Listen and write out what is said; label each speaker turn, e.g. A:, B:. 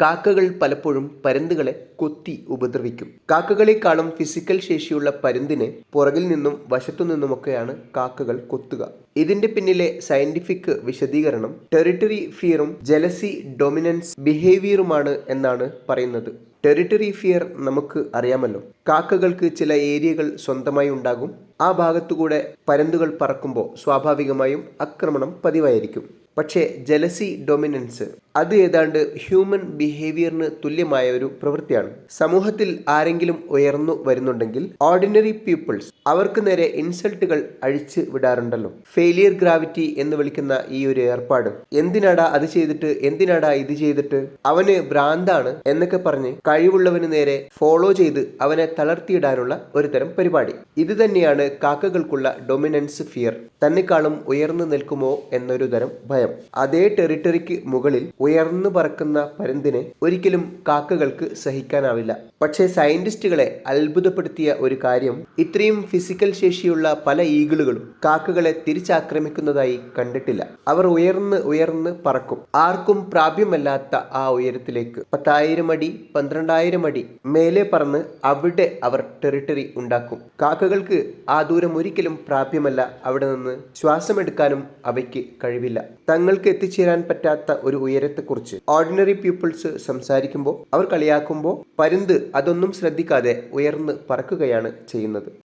A: കാക്കകൾ പലപ്പോഴും പരുന്തുകളെ കൊത്തി ഉപദ്രവിക്കും. കാക്കകളെക്കാളും ഫിസിക്കൽ ശേഷിയുള്ള പരുന്തിനെ പുറകിൽ നിന്നും വശത്തു നിന്നുമൊക്കെയാണ് കാക്കകൾ കൊത്തുക. ഇതിന്റെ പിന്നിലെ സയന്റിഫിക് വിശദീകരണം ടെറിട്ടറി ഫിയറും ജലസി ഡൊമിനൻസ് ബിഹേവിയറുമാണ് എന്നാണ് പറയുന്നത്. ടെറിട്ടറി ഫിയർ നമുക്ക് അറിയാമല്ലോ. കാക്കകൾക്ക് ചില ഏരിയകൾ സ്വന്തമായി ഉണ്ടാകും. ആ ഭാഗത്തുകൂടെ പരന്തുകൾ പറക്കുമ്പോൾ സ്വാഭാവികമായും ആക്രമണം പതിവായിരിക്കും. പക്ഷേ ജലസി ഡൊമിനൻസ് അത് ഏതാണ്ട് ഹ്യൂമൻ ബിഹേവിയറിന് തുല്യമായ ഒരു പ്രവൃത്തിയാണ്. സമൂഹത്തിൽ ആരെങ്കിലും ഉയർന്നു വരുന്നുണ്ടെങ്കിൽ ഓർഡിനറി പീപ്പിൾസ് അവർക്ക് നേരെ ഇൻസൾട്ടുകൾ അഴിച്ച് വിടാറുണ്ടല്ലോ. ഫെയിലിയർ ഗ്രാവിറ്റി എന്ന് വിളിക്കുന്ന ഈ ഒരു ഏർപ്പാട്. എന്തിനാടാ അത് ചെയ്തിട്ട്? എന്തിനാടാ ഇത് ചെയ്തിട്ട്? അവന് ഭ്രാന്താണ് എന്നൊക്കെ പറഞ്ഞ് കഴിവുള്ളവന് നേരെ ഫോളോ ചെയ്ത് അവനെ തളർത്തിയിടാനുള്ള ഒരു തരം പരിപാടി. ഇത് തന്നെയാണ് കാക്കകൾക്കുള്ള ഡൊമിനൻസ് ഫിയർ തന്നെക്കാളും ഉയർന്നു നിൽക്കുമോ എന്നൊരു തരം ഭയം. അതേ ടെറിട്ടറിക്ക് മുകളിൽ ഉയർന്നു പറക്കുന്ന പരുന്തിനെ ഒരിക്കലും കാക്കകൾക്ക് സഹിക്കാനാവില്ല. പക്ഷേ സയന്റിസ്റ്റുകളെ അത്ഭുതപ്പെടുത്തിയ ഒരു കാര്യം ഇത്രയും ഫിസിക്കൽ ശേഷിയുള്ള പല ഈഗിളുകളും കാക്കകളെ തിരിച്ചാക്രമിക്കുന്നതായി കണ്ടിട്ടില്ല. അവർ ഉയർന്ന് ഉയർന്ന് പറക്കും. ആർക്കും പ്രാപ്യമല്ലാത്ത ആ ഉയരത്തിലേക്ക് പത്തായിരം അടി പന്ത്രണ്ടായിരം അടി മേലെ പറന്ന് അവിടെ അവർ ടെറിട്ടറി ഉണ്ടാക്കും. കാക്കകൾക്ക് ആ ദൂരം ഒരിക്കലും പ്രാപ്യമല്ല. അവിടെ നിന്ന് ശ്വാസമെടുക്കാനും അവയ്ക്ക് കഴിവില്ല. തങ്ങൾക്ക് എത്തിച്ചേരാൻ പറ്റാത്ത ഒരു ഉയരത്തെക്കുറിച്ച് ഓർഡിനറി പീപ്പിൾസ് സംസാരിക്കുമ്പോൾ അവർ കളിയാക്കുമ്പോൾ പരുന്ത് അതൊന്നും ശ്രദ്ധിക്കാതെ ഉയർന്ന് പറക്കുകയാണ് ചെയ്യുന്നത്.